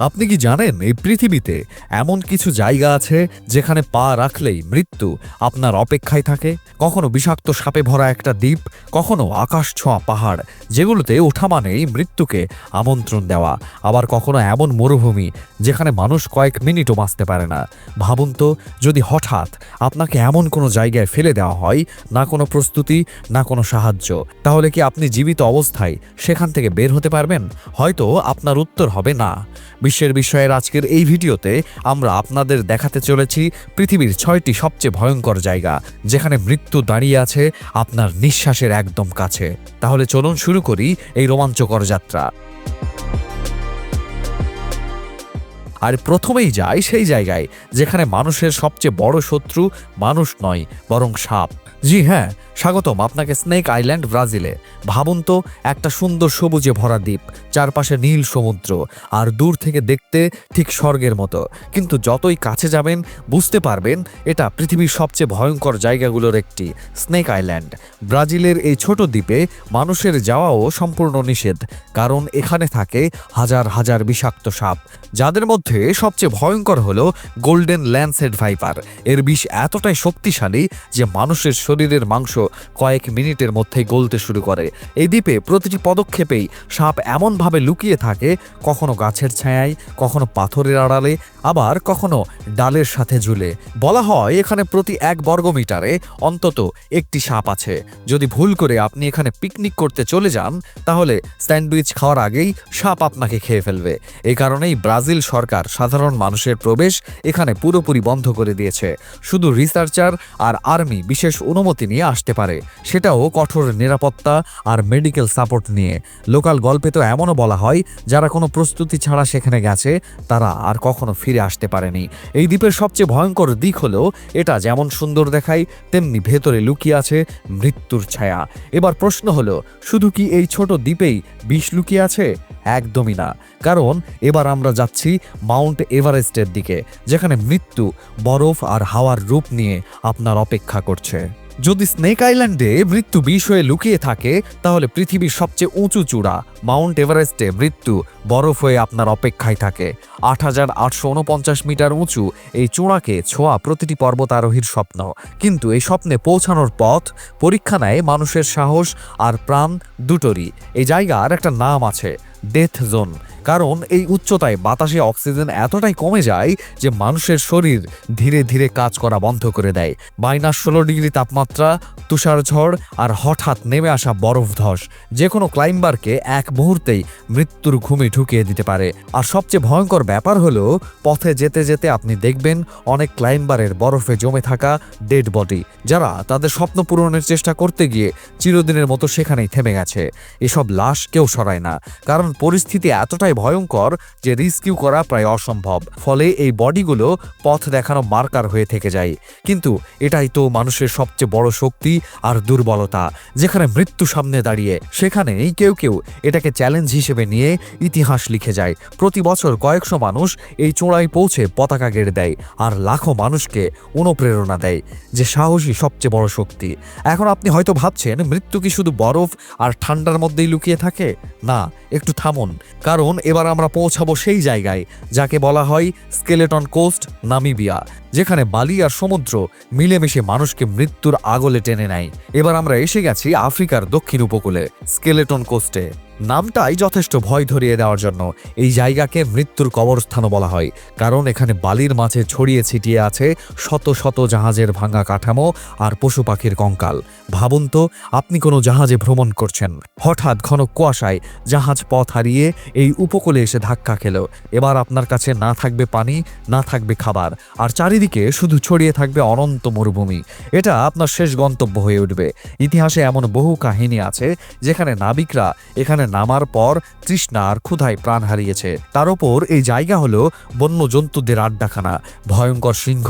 আপনি কি জানেন এই পৃথিবীতে এমন কিছু জায়গা আছে যেখানে পা রাখলেই মৃত্যু আপনার অপেক্ষায় থাকে? কখনো বিষাক্ত সাপে ভরা একটা দ্বীপ, কখনো আকাশ ছোঁয়া পাহাড়, যেগুলোতে ওঠা মানেই মৃত্যুকে আমন্ত্রণ দেওয়া। আবার কখনো এমন মরুভূমি যেখানে মানুষ কয়েক মিনিটও বাঁচতে পারে না। ভাবুন তো, যদি হঠাৎ আপনাকে এমন কোনো জায়গায় ফেলে দেওয়া হয়, না কোনো প্রস্তুতি, না কোনো সাহায্য, তাহলে কি আপনি জীবিত অবস্থায় সেখান থেকে বের হতে পারবেন? হয়তো আপনার উত্তর হবে না। বিশ্বের বিষয়ের আজকের এই ভিডিওতে আমরা আপনাদের দেখাতে চলেছি পৃথিবীর ছয়টি সবচেয়ে ভয়ঙ্কর জায়গা, যেখানে মৃত্যু দাঁড়িয়ে আছে আপনার নিঃশ্বাসের একদম কাছে। তাহলে চলুন শুরু করি এই রোমাঞ্চকর যাত্রা। আর প্রথমেই যাই সেই জায়গায়, যেখানে মানুষের সবচেয়ে বড় শত্রু মানুষ নয়, বরং সাপ। জি হ্যাঁ স্বাগতম আপনাকে স্নেক আইল্যান্ড ব্রাজিলে। ভাবুন তো, একটা সুন্দর সবুজে ভরা দ্বীপ, চারপাশে নীল সমুদ্র, আর দূর থেকে দেখতে ঠিক স্বর্গের মতো। কিন্তু যতই কাছে যাবেন, বুঝতে পারবেন, এটা পৃথিবীর সবচেয়ে ভয়ঙ্কর জায়গাগুলোর একটি স্নেক আইল্যান্ড ব্রাজিলের এই ছোট দ্বীপে মানুষের যাওয়াও সম্পূর্ণ নিষেধ, কারণ এখানে থাকে হাজার হাজার বিষাক্ত সাপ। যাদের মধ্যে সবচেয়ে ভয়ঙ্কর হলো গোল্ডেন ল্যান্ডসেড ভাইপার এর বিষ এতটাই শক্তিশালী যে মানুষের শরীরের মাংস কয়েক মিনিটের মধ্যেই গলতে শুরু করে। এই দ্বীপে প্রতিটি পদক্ষেপেই সাপ এমনভাবে লুকিয়ে থাকে, কখনো গাছের ছায়ায়, কখনো পাথরের আড়ালে, আবার কখনো ডালের সাথে ঝুলে। বলা হয় এখানে প্রতি এক বর্গমিটারে অন্তত একটি সাপ আছে। যদি ভুল করে আপনি এখানে পিকনিক করতে চলে যান, তাহলে স্যান্ডউইচ খাওয়ার আগেই সাপ আপনাকে খেয়ে ফেলবে। এই কারণেই ব্রাজিল সরকার সাধারণ মানুষের প্রবেশ এখানে পুরোপুরি বন্ধ করে দিয়েছে। শুধু রিসার্চার আর আর্মি বিশেষ অনুমতি নিয়ে আসতে পারে। সেটাও কঠোর নিরাপত্তা আর মেডিকেল সাপোর্ট নিয়ে। লোকাল গল্পে তো এমনও বলা হয়, যারা কোনো প্রস্তুতি ছাড়া সেখানে গেছে, তারা আর কখনো ফিরে আসতে পারেনি। এই দ্বীপের সবচেয়ে ভয়ঙ্কর দিক হলো, এটা যেমন সুন্দর দেখায়, তেমনি ভেতরে লুকিয়ে আছে মৃত্যুর ছায়া। এবার প্রশ্ন হলো, শুধু কি এই ছোট দ্বীপেই বিষ লুকিয়ে আছে? একদমই না। কারণ, এবার আমরা যাচ্ছি মাউন্ট এভারেস্টের দিকে, যেখানে মৃত্যু, বরফ আর হাওয়ার রূপ নিয়ে আপনার অপেক্ষা করছে। যদি স্নেক আইল্যান্ডে মৃত্যু বিষ হয়ে লুকিয়ে থাকে, তাহলে পৃথিবীর সবচেয়ে উঁচু চূড়া, মাউন্ট এভারেস্টে মৃত্যু বরফ হয়ে আপনার অপেক্ষায় থাকে। আট হাজার আটশো উনপঞ্চাশ মিটার উঁচু এই চূড়াকে ছোঁয়া প্রতিটি পর্বতারোহীর স্বপ্ন। কিন্তু এই স্বপ্নে পৌঁছানোর পথ, পরীক্ষা নেয় মানুষের সাহস আর প্রাণ দুটোরই। এই জায়গার একটা নাম আছে, ডেথ জোন। কারণ এই উচ্চতায় বাতাসে অক্সিজেন এতটাই কমে যায় যে মানুষের শরীর ধীরে ধীরে কাজ করা বন্ধ করে দেয়। মাইনাস ষোলো ডিগ্রি তাপমাত্রা তুষার ঝড় আর হঠাৎ নেমে আসা বরফ ধস, যে কোনো ক্লাইম্বারকে এক মুহূর্তেই মৃত্যুর ঘুমে ঢুকিয়ে দিতে পারে। আর সবচেয়ে ভয়ঙ্কর ব্যাপার হলো, পথে যেতে যেতে আপনি দেখবেন অনেক ক্লাইম্বারের বরফে জমে থাকা ডেড বডি, যারা তাদের স্বপ্ন পূরণের চেষ্টা করতে গিয়ে চিরদিনের মতো সেখানেই থেমে গেছে। এসব লাশ কেউ সরায় না, কারণ পরিস্থিতি এতটাই ভয়ঙ্কর যে রিস্কিউ করা প্রায় অসম্ভব। ফলে এই বডিগুলো পথ দেখানো মার্কার হয়ে থেকে যায়। কিন্তু এটাই তো মানুষের সবচেয়ে বড় শক্তি আর দুর্বলতা, যেখানে মৃত্যু সামনে দাঁড়িয়ে। সেখানেই কেউ কেউ এটাকে চ্যালেঞ্জ হিসেবে নিয়ে ইতিহাস লিখে যায়। প্রতি বছর কয়েকশো মানুষ এই চূড়ায় পৌঁছে পতাকা গেড়ে দেয় আর লাখো মানুষকে অনুপ্রেরণা দেয়, যে সাহসী সবচেয়ে বড় শক্তি। এখন আপনি হয়তো ভাবছেন, মৃত্যু কি শুধু বরফ আর ঠান্ডার মধ্যেই লুকিয়ে থাকে? না, একটু থামুন। কারণ এবার আমরা পৌঁছাবো সেই জায়গায়, যাকে বলা হয় স্কেলেটন কোস্ট, নামিবিয়া, যেখানে বালি আর সমুদ্র মিলেমিশে মানুষকে মৃত্যুর আগলে টেনে নেয়। এবার আমরা এসে গেছি আফ্রিকার দক্ষিণ উপকূলে, স্কেলেটন কোস্টে। নামটাই যথেষ্ট ভয় ধরিয়ে দেওয়ার জন্য। এই জায়গাকে মৃত্যুর কবরস্থানও বলা হয়। কারণ এখানে বালির মাঝে ছড়িয়ে ছিটিয়ে আছে শত শত জাহাজের ভাঙা কাঠামো আর পশু পাখির কঙ্কাল। ভাবুন তো, আপনি কোনো জাহাজে ভ্রমণ করছেন। হঠাৎ ঘন কুয়াশায় জাহাজ পথ হারিয়ে এই উপকূলে এসে ধাক্কা খেল। এবার আপনার কাছে না থাকবে পানি, না থাকবে খাবার, আর চারিদিকে শুধু ছড়িয়ে থাকবে অনন্ত মরুভূমি। এটা আপনার শেষ গন্তব্য হয়ে উঠবে। ইতিহাসে এমন বহু কাহিনী আছে, যেখানে নাবিকরা এখানে নামার পর তৃষ্ণা আর ক্ষুধায় প্রাণ হারিয়েছে। তার ওপর এই জায়গা হলো বন্য জন্তুদের আড্ডাখানা। ভয়ঙ্কর সিংহ,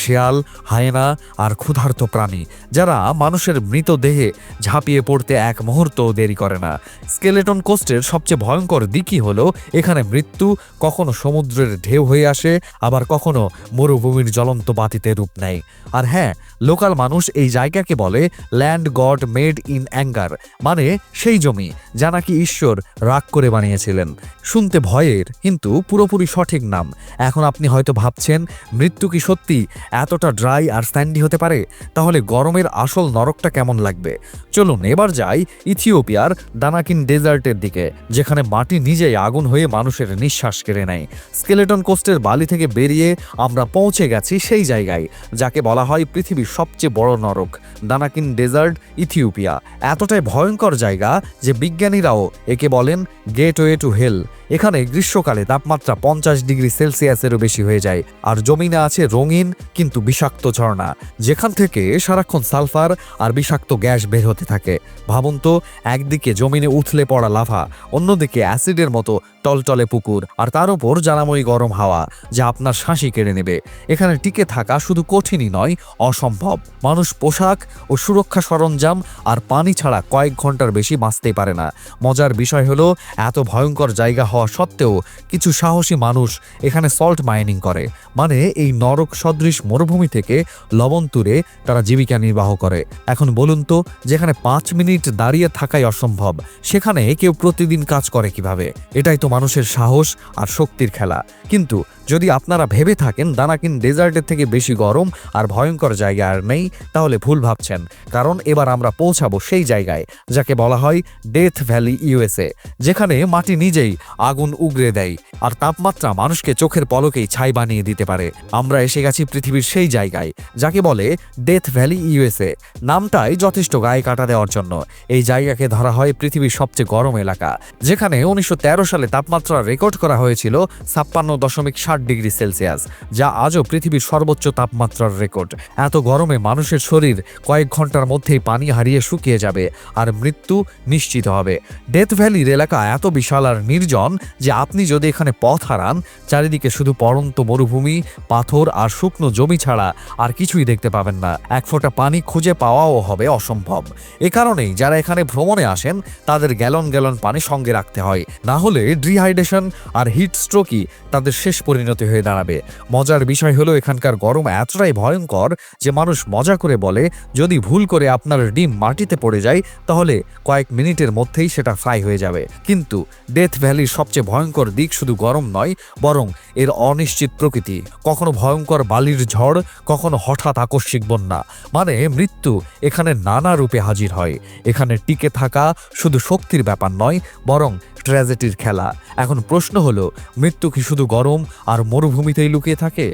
শেয়াল, হায়েনা আর ক্ষুধার্ত প্রাণী, যারা মানুষের মৃতদেহে ঝাঁপিয়ে পড়তে এক মুহূর্ত দেরি করে না। স্কেলেটন কোস্টের সবচেয়ে ভয়ঙ্কর দিকই হলো, এখানে মৃত্যু কখনো সমুদ্রের ঢেউ হয়ে আসে, আবার কখনো মরুভূমির জ্বলন্ত বাতিতে রূপ নেয়। আর হ্যাঁ লোকাল মানুষ এই জায়গাকে বলে land god made in anger মানে সেই জমি, যা নাকি ঈশ্বর রাগ করে বানিয়েছিলেন। শুনতে ভয়ের, কিন্তু পুরোপুরি সঠিক নাম। এখন আপনি হয়তো ভাবছেন, মৃত্যু কি সত্যি? এতটা ড্রাই আর স্যান্ডি হতে পারে? তাহলে গরমের আসল নরকটা কেমন লাগবে? চলুন, এবার যাই ইথিওপিয়ার দানাকিন ডেজার্টের দিকে, যেখানে মাটি নিজেই আগুন হয়ে মানুষের নিঃশ্বাস কেড়ে নেয়। স্কেলেটন কোস্টের বালি থেকে বেরিয়ে আমরা পৌঁছে গেছি সেই জায়গায়, যাকে বলা হয় পৃথিবীর সবচেয়ে বড় নরক, দানাকিন ডেজার্ট ইথিওপিয়া। এতটাই ভয়ঙ্কর জায়গা যে বিজ্ঞানীরাও একে বলেন গেটওয়ে টু হেল এখানে গ্রীষ্মকালে তাপমাত্রা পঞ্চাশ ডিগ্রি সেলসিয়াসেরও বেশি হয়ে যায়। আর জমিনে আছে রঙিন, কিন্তু বিষাক্ত ঝর্ণা, যেখান থেকে সারাক্ষণ সালফার আর বিষাক্ত গ্যাস বের হতে থাকে। ভাবুন তো, একদিকে জমিনে উথলে পড়া লাভা, অন্যদিকে অ্যাসিডের মতো টলটলে পুকুর, আর তার উপর জানাময়ী গরম হাওয়া, যা আপনার শ্বাসই কেড়ে নেবে। এখানে টিকে থাকা শুধু কঠিনই নয়, অসম্ভব। মানুষ পোশাক ও সুরক্ষা সরঞ্জাম আর পানি ছাড়া কয়েক ঘণ্টার বেশি বাঁচতেই পারে না। মজার বিষয় হলো, এত ভয়ঙ্কর জায়গা হওয়া সত্ত্বেও কিছু সাহসী মানুষ এখানে সল্ট মাইনিং করে। মানে এই নরক সদৃশ মরুভূমি থেকে লবণ তুলে তারা জীবিকা নির্বাহ করে। এখন বলুন তো, যেখানে পাঁচ মিনিট দাঁড়িয়ে থাকাই অসম্ভব, সেখানে কেউ প্রতিদিন কাজ করে কীভাবে? এটাই তো মানুষের সাহস আর শক্তির খেলা। কিন্তু যদি আপনারা ভেবে থাকেন দানাকিন ডেজার্টের থেকে বেশি গরম আর ভয়ঙ্কর জায়গা আর নেই, তাহলে ভুল ভাবছেন। কারণ এবার আমরা পৌঁছাবো সেই জায়গায়, যাকে বলা হয় ডেথ ভ্যালি, ইউএসএ, যেখানে মাটি নিজেই আগুন উগরে দেয় আর তাপমাত্রা মানুষকে চোখের পলকেই ছাই বানিয়ে দিতে পারে। আমরা এসে গেছি পৃথিবীর সেই জায়গায়, যাকে বলে ডেথ ভ্যালি, ইউএসএ। নামটাই যথেষ্ট গায়ে কাটা দেওয়ার জন্য। এই জায়গাকে ধরা হয় পৃথিবীর সবচেয়ে গরম এলাকা, যেখানে উনিশশো তেরো সালে তাপমাত্রা রেকর্ড করা হয়েছিল ছাপ্পান্ন দশমিক ষাট ডিগ্রি সেলসিয়াস, যা আজও পৃথিবীর সর্বোচ্চ তাপমাত্রার রেকর্ড। এত গরমে মানুষের শরীর কয়েক ঘণ্টার মধ্যেই পানি হারিয়ে শুকিয়ে যাবে আর মৃত্যু নিশ্চিত হবে। ডেথ ভ্যালির এলাকা এত বিশাল আর নির্জন যে আপনি যদি এখানে পথ হারান, চারিদিকে শুধু পড়ন্ত মরুভূমি, পাথর আর শুকনো জমি ছাড়া আর কিছুই দেখতে পাবেন না। এক ফোঁটা পানি খুঁজে পাওয়াও হবে অসম্ভব। এ কারণেই যারা এখানে ভ্রমণে আসেন, তাদের গ্যালন গ্যালন পানি সঙ্গে রাখতে হয়। না হলে ডিহাইড্রেশন আর হিট স্ট্রোকই তাদের শেষ পরিণতি হয়ে দাঁড়াবে। মজার বিষয় হলো এখানকার গরম এতটাই ভয়ঙ্কর যে মানুষ মজা করে বলে, যদি ভুল করে আপনার ডিম মাটিতে পড়ে যায়, তাহলে কয়েক মিনিটের মধ্যেই সেটা ফ্রাই হয়ে যাবে। কিন্তু ডেথ ভ্যালির সবচেয়ে ভয়ঙ্কর দিক শুধু গরম নয়, বরং এর অনিশ্চিত প্রকৃতি। কখনো ভয়ঙ্কর বালির ঝড়, কখনো হঠাৎ আকস্মিক বন্যা। মানে মৃত্যু এখানে নানা রূপে হাজির হয়। এখানে টিকে থাকা শুধু শক্তির ব্যাপার নয়, বরং ট্র্যাজেডির খেলা। এখন প্রশ্ন হলো, মৃত্যু কি শুধু গরম আর মরুভূমিতেই লুকিয়ে থাকে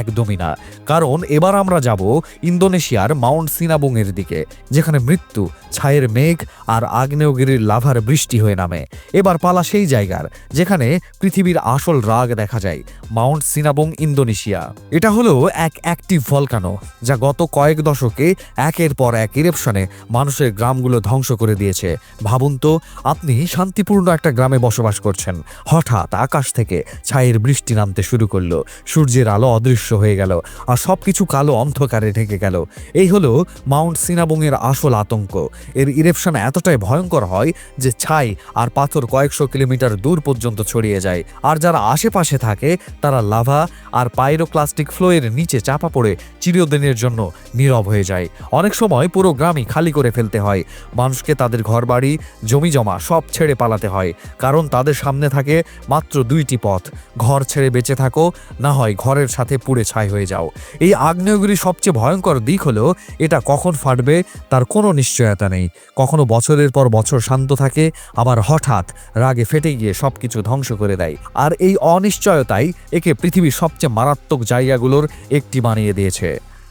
একদমই না। কারণ এবার আমরা যাব ইন্দোনেশিয়ার মাউন্ট সিনাবুংয়ের দিকে, যেখানে মৃত্যু, ছায়ের মেঘ আর আগ্নেয়গিরির লাভার বৃষ্টি হয়ে নামে। এবার পালা সেই জায়গার, যেখানে পৃথিবীর আসল রাগ দেখা যায়, মাউন্ট সিনাবুং, ইন্দোনেশিয়া। এটা হলো এক অ্যাক্টিভ ভলকানো, যা গত কয়েক দশকে একের পর এক ইরেপশনে মানুষের গ্রামগুলো ধ্বংস করে দিয়েছে। ভাবুন তো, আপনি শান্তিপূর্ণ একটা গ্রামে বসবাস করছেন, হঠাৎ আকাশ থেকে ছায়ের বৃষ্টি নামতে শুরু করল। সূর্যের আলো অদৃশ্য হয়ে গেল, আর সবকিছু কালো অন্ধকারে ঢেকে গেল। এই হলো মাউন্ট সিনাবুংয়ের আসল আতঙ্ক। এর ইরেপশন এতটাই ভয়ঙ্কর হয় যে ছাই আর পাথর কয়েকশো কিলোমিটার দূর পর্যন্ত ছড়িয়ে যায়। আর যারা আশেপাশে থাকে, তারা লাভা আর পাইরোক্লাস্টিক ফ্লোয়ের নিচে চাপা পড়ে চিরদিনের জন্য নীরব হয়ে যায়। অনেক সময় পুরো গ্রামই খালি করে ফেলতে হয়। মানুষকে তাদের ঘরবাড়ি জমি জমা সব ছেড়ে পালাতে হয়। কারণ তাদের সামনে থাকে মাত্র দুইটি পথ। ঘর ছেড়ে বেঁচে থাকো না হয় ঘরের সাথে পুড়ে ছাই হয়ে যাও। এই আগ্নেয়গিরির সবচেয়ে ভয়ঙ্কর দিক হলো, এটা কখন ফাটবে তার কোনো নিশ্চয়তা নেই। কখনো বছরের পর বছর শান্ত থাকে, আবার হঠাৎ রাগে ফেটে গিয়ে সব কিছু ধ্বংস করে দেয়। আর এই অনিশ্চয়তাই একে পৃথিবীর সবচেয়ে মারাত্মক জায়গাগুলোর একটি বানিয়ে দিয়েছে।